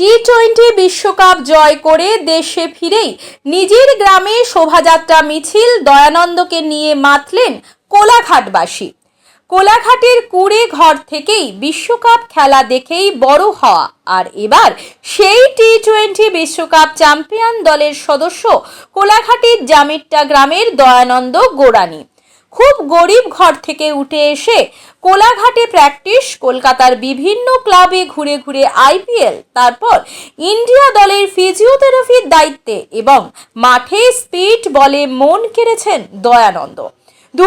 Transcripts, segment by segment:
টি twenty বিশ্বকাপ জয় করে দেশে ফিরেই নিজের গ্রামে শোভাযাত্রা মিছিল দয়ানন্দকে নিয়ে মাতলেন কোলাঘাটবাসী। কোলাঘাটের কুড়ে ঘর থেকেই বিশ্বকাপ খেলা দেখেই বড় হওয়া। আর এবার সেই টি টোয়েন্টি বিশ্বকাপ চ্যাম্পিয়ন দলের সদস্য কোলাঘাটের জামিট্টা গ্রামের দয়ানন্দ গোড়ানি। খুব গরিব ঘর থেকে উঠে এসে কোলাঘাটে প্র্যাকটিস কলকাতার বিভিন্ন ক্লাবে ঘুরে ঘুরে আইপিএল তারপর ইন্ডিয়া দলের ফিজিওথেরাপির দায়িত্বে এবং মাঠে স্পিড বলে মন কেড়েছেন দয়ানন্দ। দু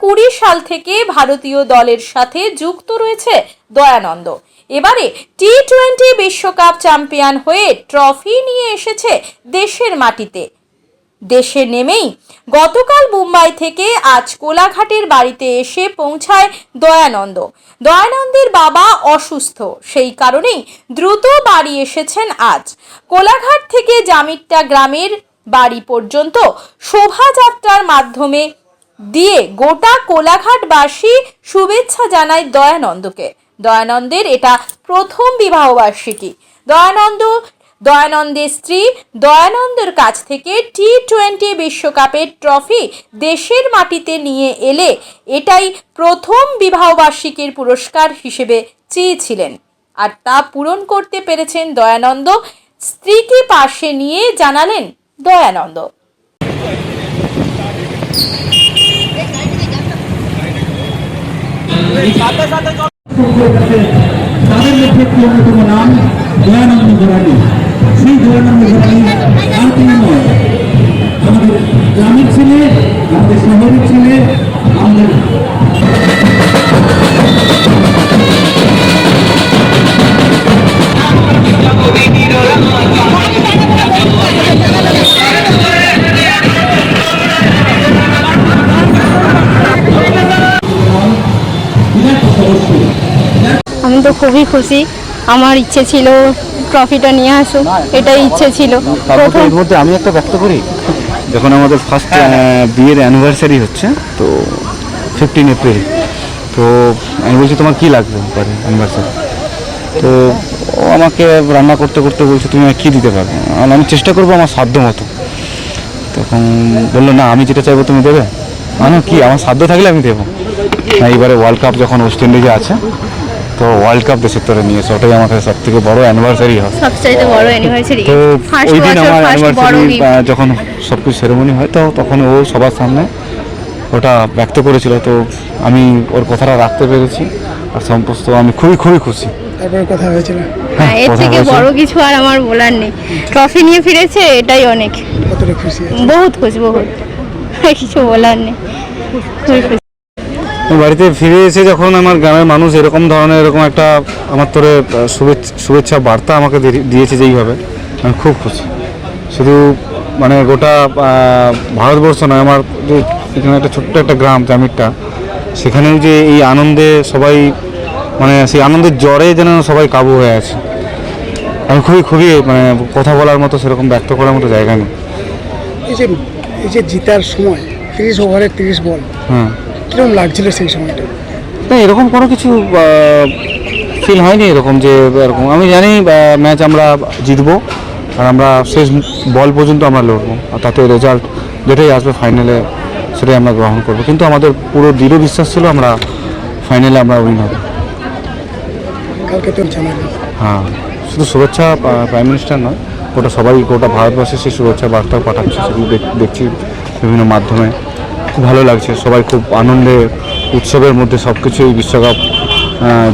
কুড়ি সাল থেকে ভারতীয় দলের সাথে যুক্ত রয়েছে দয়ানন্দ। এবারে টি টোয়েন্টি বিশ্বকাপ চ্যাম্পিয়ন হয়ে ট্রফি নিয়ে এসেছে দেশের মাটিতে। দেশে নেমেই গতকাল মুম্বাই থেকে আজ কোলাঘাটের বাড়িতে এসে পৌঁছায় দয়ানন্দ। দয়ানন্দের বাবা অসুস্থ। সেই কারণেই দ্রুত বাড়ি এসেছেন আজ। কোলাঘাট থেকে জামিট্টা গ্রামের বাড়ি পর্যন্ত শোভাযাত্রার মাধ্যমে দিয়ে গোটা কোলাঘাটবাসী শুভেচ্ছা জানায় দয়ানন্দকে। দয়ানন্দের এটা প্রথম বিবাহবার্ষিকী। দয়ানন্দ দয়ানন্দের স্ত্রী দয়ানন্দের কাছ থেকে টি টোয়েন্টি বিশ্বকাপের ট্রফি দেশের মাটিতে নিয়ে এলে এটাই প্রথম বিবাহবার্ষিকীর পুরস্কার হিসেবে চেয়েছিলেন। আর তা পূরণ করতে পেরেছেন দয়ানন্দ। স্ত্রীকে পাশে নিয়ে জানালেন দয়ানন্দ। তাদের মধ্যে একটি অন্যতম নাম দয়ানন্দ সেই নয়। আমাদের গ্রামের ছেলে, আমাদের শহরের ছেলে, আমাদের আমি তো খুবই খুশি। আমার ইচ্ছে ছিল ট্রফিটা নিয়ে আসুক এটাই ইচ্ছে ছিল। তারপর এর মধ্যে আমি একটা ব্যক্ত করি যখন আমাদের ফার্স্ট বিয়ের অ্যানিভার্সারি হচ্ছে তো ফিফটিন এপ্রিল তো আমি বলছি তোমার কী লাগবে পরে অ্যানিভার্সারি তো ও আমাকে রান্না করতে করতে বলছে তুমি কী দিতে পারবে? আমি আমি চেষ্টা করব আমার সাধ্য মতো। তখন বলল না আমি যেটা চাইব তুমি দেবে। মানে কি? আমার সাধ্য থাকলে আমি দেবো? না এবারে ওয়ার্ল্ড কাপ যখন ওয়েস্ট ইন্ডিজে আছে তো ওয়ার্ল্ড কাপ দেশের তরে নিয়েছে ওটাই আমার কাছে সব থেকে বড় অ্যানিভার্সারি হয়। সবচাইতে বড় অ্যানিভার্সারি তো ওই দিন আমার ফার্স্ট অ্যানিভার্সারি যখন সব কিছু সেরেমনি হয় তো তখন ও সবার সামনে ওটা ব্যক্ত করেছিল। তো আমি ওর কথাটা রাখতে পেরেছি আর সমস্ত আমি খুবই খুবই খুশি। তারপরে কথা হয়েছিল। হ্যাঁ, এর থেকে। বড় কিছু আর আমার বলার নেই। ট্রফি নিয়ে ফিরেছে এটাই অনেক। কতটা খুশি বহুত খুশি বহুত। কিছু বলার নেই। খুবই খুশি। বাড়িতে ফিরে এসে যখন আমার গ্রামের মানুষ এরকম ধরনের এরকম একটা আমার তোরে শুভেচ্ছা বার্তা আমাকে দিয়েছে যেইভাবে আমি খুব খুশি। শুধু মানে গোটা ভারতবর্ষ নয় আমার যে এখানে একটা ছোট্ট একটা গ্রাম জামিরটা সেখানেও যে এই আনন্দে সবাই মানে সেই আনন্দের জ্বরে যেন সবাই কাবু হয়ে আছে। আমি খুবই খুবই মানে কথা বলার মতো সেরকম ব্যক্ত করার মতো জায়গা নেই। এই যে এই যে জিতার সময় তিরিশ ওভারে তিরিশ বল হ্যাঁ। কীরকম লাগছিল সেই সময়টা? না এরকম কোনো কিছু ফিল হয়নি এরকম যে এরকম। আমি জানি ম্যাচ আমরা জিতবো আর আমরা শেষ বল পর্যন্ত আমরা লড়বো আর তাতে রেজাল্ট যেটাই আসবে ফাইনালে সেটাই আমরা গ্রহণ করব। কিন্তু আমাদের পুরো দৃঢ় বিশ্বাস ছিল আমরা ফাইনালে আমরা উইন হব। হ্যাঁ শুধু শুভেচ্ছা প্রাইম মিনিস্টার নয় গোটা সবাই গোটা ভারতবর্ষে সেই শুভেচ্ছা বার্তাও পাঠাচ্ছে। সেগুলো দেখ- দেখছি বিভিন্ন মাধ্যমে। ভালো লাগছে। সবাই খুব আনন্দে উৎসবের মধ্যে সব কিছু এই বিশ্বকাপ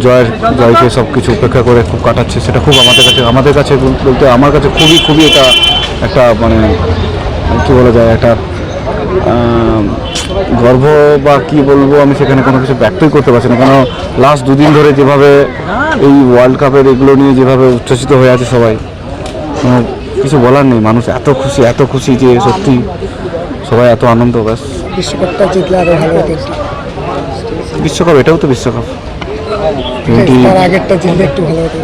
জয়ের, জয়কে সব কিছু উপেক্ষা করে খুব কাটাচ্ছে। সেটা খুব আমাদের কাছে আমাদের কাছে বলতে আমার কাছে খুবই খুবই এটা একটা মানে কী বলা যায়, একটা গর্ব বা কি বলব আমি সেখানে কোনো কিছু ব্যক্তই করতে পারছি না। কেন লাস্ট দুদিন ধরে যেভাবে এই ওয়ার্ল্ড কাপের এগুলো নিয়ে যেভাবে উচ্ছ্বসিত হয়ে আছে সবাই কিছু বলার নেই। মানুষ এত খুশি এত খুশি যে সত্যি সবাই এত আনন্দ, ব্যাস। বিশ্বকাপটা জিতলে ভালো হতো। বিশ্বকাপ এটাও তো বিশ্বকাপ। তার আগেরটা জিতলে একটু ভালো হতো।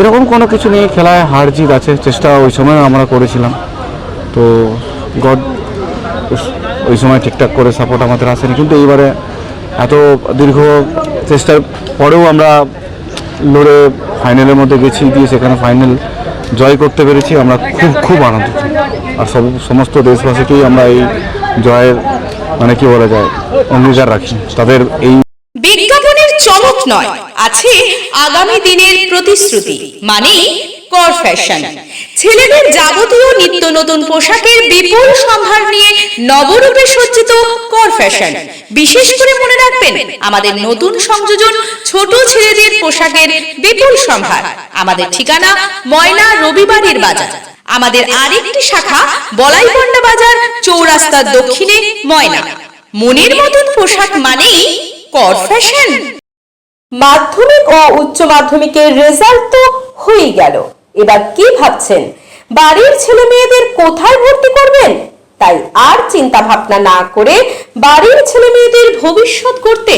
এরকম কোনো কিছু নিয়ে খেলায় হার জিত আছে? চেষ্টা ওই সময় আমরা করেছিলাম। তো গড ওই সময় ঠিকঠাক করে সাপোর্ট আমাদের আসেনি। কিন্তু এইবারে এত দীর্ঘ চেষ্টার পরেও আমরা লড়ে ফাইনালের মধ্যে গেছি দিয়ে সেখানে ফাইনাল জয় করতে পেরেছি। আমরা খুব খুব আনন্দিত। আর সব সমস্ত দেশবাসীকেই আমরা এই জয়ের মানে কি বলা যায়, অঙ্গীকার রাখি। তাদের এই বিজ্ঞাপনের চমক নয়, আছে আগামী দিনের প্রতিশ্রুতি মানে কর ফ্যাশন ছেলেদের যাবতীয় নিত্য নতুন পোশাকের বিপুল সম্ভার নিয়ে নবরূপে সজ্জিত কর ফ্যাশন বিশেষ করে মনে রাখবেন, আমাদের নতুন সংযোজন ছোট ছেলেদের পোশাকের বিপুল সম্ভার। আমাদের ঠিকানা ময়না রবিবারের বাজার। আমাদের আরেকটি শাখা বলাইপন্ডা বাজার চৌরাস্তার দক্ষিণে ময়না। মনের মতন পোশাক মানেই কর ফ্যাশন। মাধ্যমিক ও উচ্চ মাধ্যমিকের রেজাল্ট তো হয়ে গেল। এবার কি ভাবছেন? বাড়ির ছেলে মেয়েদের কোথায় ভর্তি করবেন? তাই আর চিন্তা ভাবনা না করে বাড়ির ছেলে মেয়েদের ভবিষ্যৎ করতে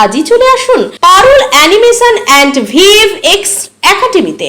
আজই চলে আসুন Parul animation and VF X একাডেমিতে।